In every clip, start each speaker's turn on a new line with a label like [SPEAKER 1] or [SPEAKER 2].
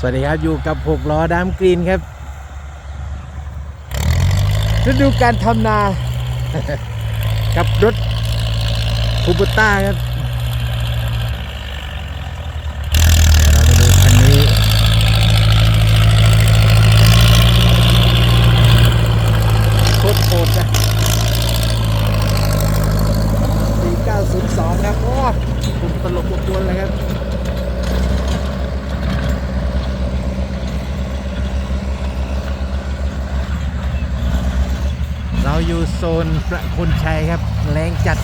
[SPEAKER 1] สวัสดีครับ อยู่กับหกล้อดามกรีนครับฤดูการทำนา กับรถคูปต้าครับเดี๋ยวเรามาดูคันนี้ โคตรโหดนะ4902 ครับ โอ้คุณตลกบกวนเลยครับ เรา อยู่โซนประคุณชัยครับ แรงจัด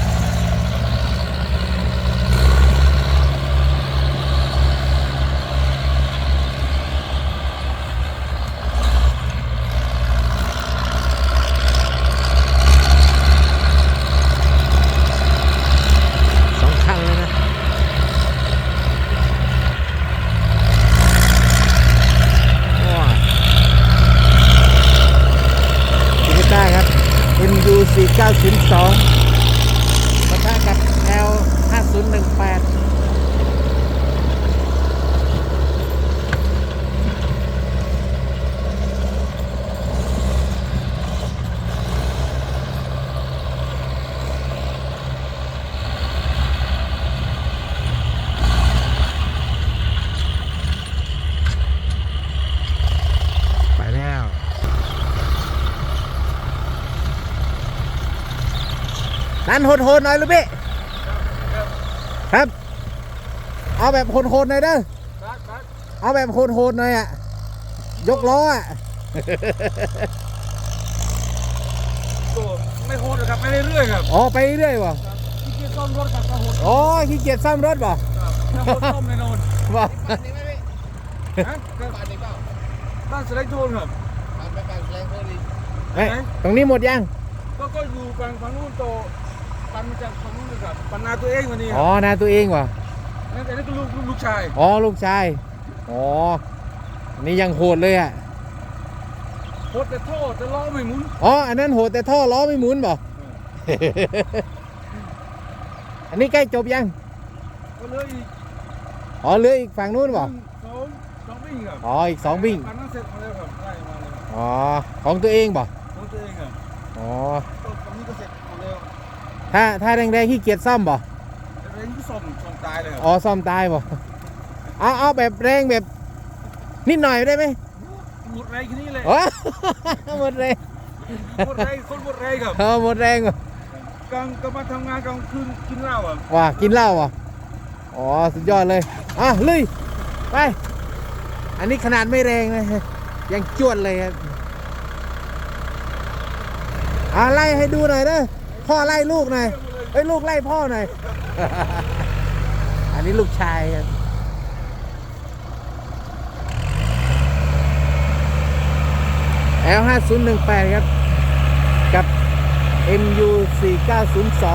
[SPEAKER 1] 加减法 นั่นโหดๆหน่อยลูกพี่ครับ เอาแบบโหดๆหน่อยเด้อ
[SPEAKER 2] ครับครับ
[SPEAKER 1] เอาแบบโหดๆหน่อยอะยกล้ออะ
[SPEAKER 2] ก็ไม่โหดนะครับไม่เรื่อยๆครับ
[SPEAKER 1] อ๋อไปเรื่อยๆวะ
[SPEAKER 2] ที่เกียร์ซ่อมรถครับก็โหด
[SPEAKER 1] อ๋อขี้เกียจซ่อมรถบ่
[SPEAKER 2] ครับถ้าโหดซ่อมแน่นอน
[SPEAKER 1] บ่
[SPEAKER 2] ฮะครับบ้านสไลด์โทนครับ
[SPEAKER 1] เอ้ยตรงนี้หมดยัง
[SPEAKER 2] ก็ก็อยู่ฝั่งฝั่งนู้นโต ปันจากฝั่งนู้นเลยครับปันนาตัวเองวันนี้ค
[SPEAKER 1] อ๋อ
[SPEAKER 2] รับ
[SPEAKER 1] นาตัวเองวะ
[SPEAKER 2] นั่นแต่นี่ก็ลูกลูกลูกชาย
[SPEAKER 1] อ๋อลูกชายอ๋ออันนี้ยังโหดเลยอะ
[SPEAKER 2] โหดแต่โทษแต่ล้อไม่หมุน
[SPEAKER 1] อ๋ออันนั้นโหดแต่ท่อล้อไม่หมุนบ่อันนี้ใกล้จบยัง
[SPEAKER 2] ก็เลยอีก
[SPEAKER 1] อ๋อเหลืออีกฝั่งนู้นบ่
[SPEAKER 2] หนึ่งสองสองวิ่งครับ
[SPEAKER 1] อ๋ออีกสองวิ่ง
[SPEAKER 2] ปันนั้นเสร็จมาแล้วครับไล่มาเลย
[SPEAKER 1] อ๋อของตัวเองบ่
[SPEAKER 2] ของตัวเองครับ
[SPEAKER 1] อ๋อ
[SPEAKER 2] ก็ฝั่งนี้ก็เสร็จหมดแล้ว
[SPEAKER 1] ถ้าถ้าแรงๆขี้เกียจซ่อมบ่
[SPEAKER 2] แต่เรื่องที่ซ่อมซ่อมตายเลยครับ
[SPEAKER 1] อ๋อซ่อมตายบ่เอาเอาแบบแรงแบบนิดหน่อยได้ไหม
[SPEAKER 2] หมดแรงแค่นี้เลย
[SPEAKER 1] อ๋อหมดแรง
[SPEAKER 2] หมดแรงคนหมดแรงครับ
[SPEAKER 1] เออหมดแรงว่ะ
[SPEAKER 2] กลางกลางมาทำงานกลางคืนกินเหล้าอะ
[SPEAKER 1] ว่ากินเหล้าอะอ๋อสุดยอดเลยอะลุยไปอันนี้ขนาดไม่แรงนะยังจวดเลยครับอ่าไล่ให้ดูหน่อยเด้อ พ่อไล่ลูกหน่อยเอ้ยลูกไล่พ่อหน่อย อันนี้ลูกชายครับ L 5 0 1 8ครับ กับ MU 4 9 0 2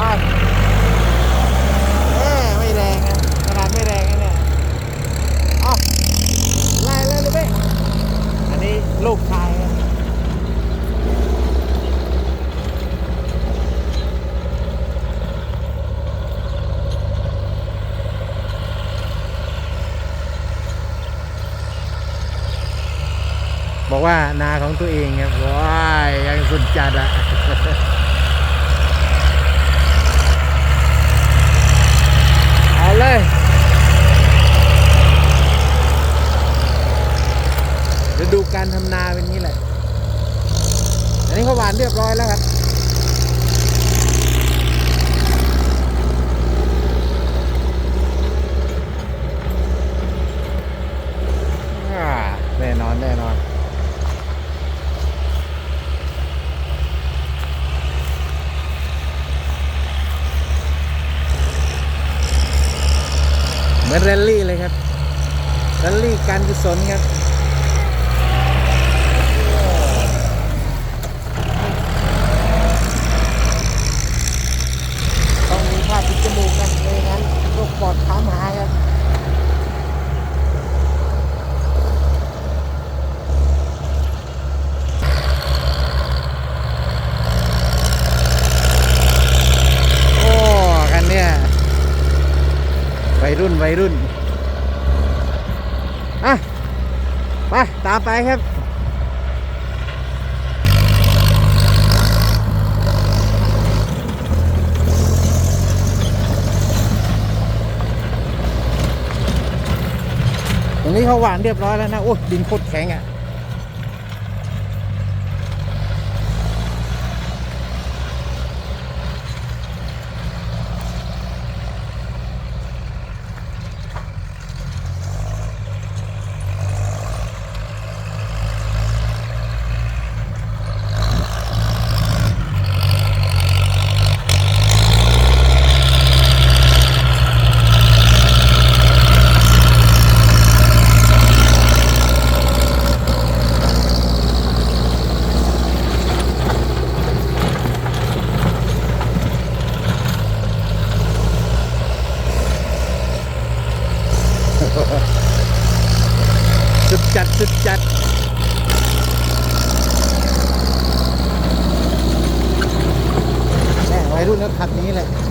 [SPEAKER 1] อ้าวแม่ไม่แรงนะขนาดไม่แรงนะเนี่ยอ้าวไล่เลยลูกเบ้อันนี้ลูกชาย บอกว่านาของตัวเองครับว้ายยังสุดจัดอะ เอาเลยฤดูการทำนาเป็นงี้แหละ อันนี้เขาหวานเรียบร้อยแล้วครับ อ่าแน่นอนแน่นอน เหมือนแรลลี่เลยครับแรลลี่การกุศลครับ ต้องมีผ้าปิดจมูกนะไม่งั้นโรคปอดถามหาครับโอ้กันเนี่ย รุ่นวั ยรุ่นอะไปตามไปครับตรงนี้เขาหวานเรียบร้อยแล้วนะ โอ้ดินโคตรแข็งอะ สุดจัด สุดจัด แม่วัยรุ่นก็ขับนี้แหละ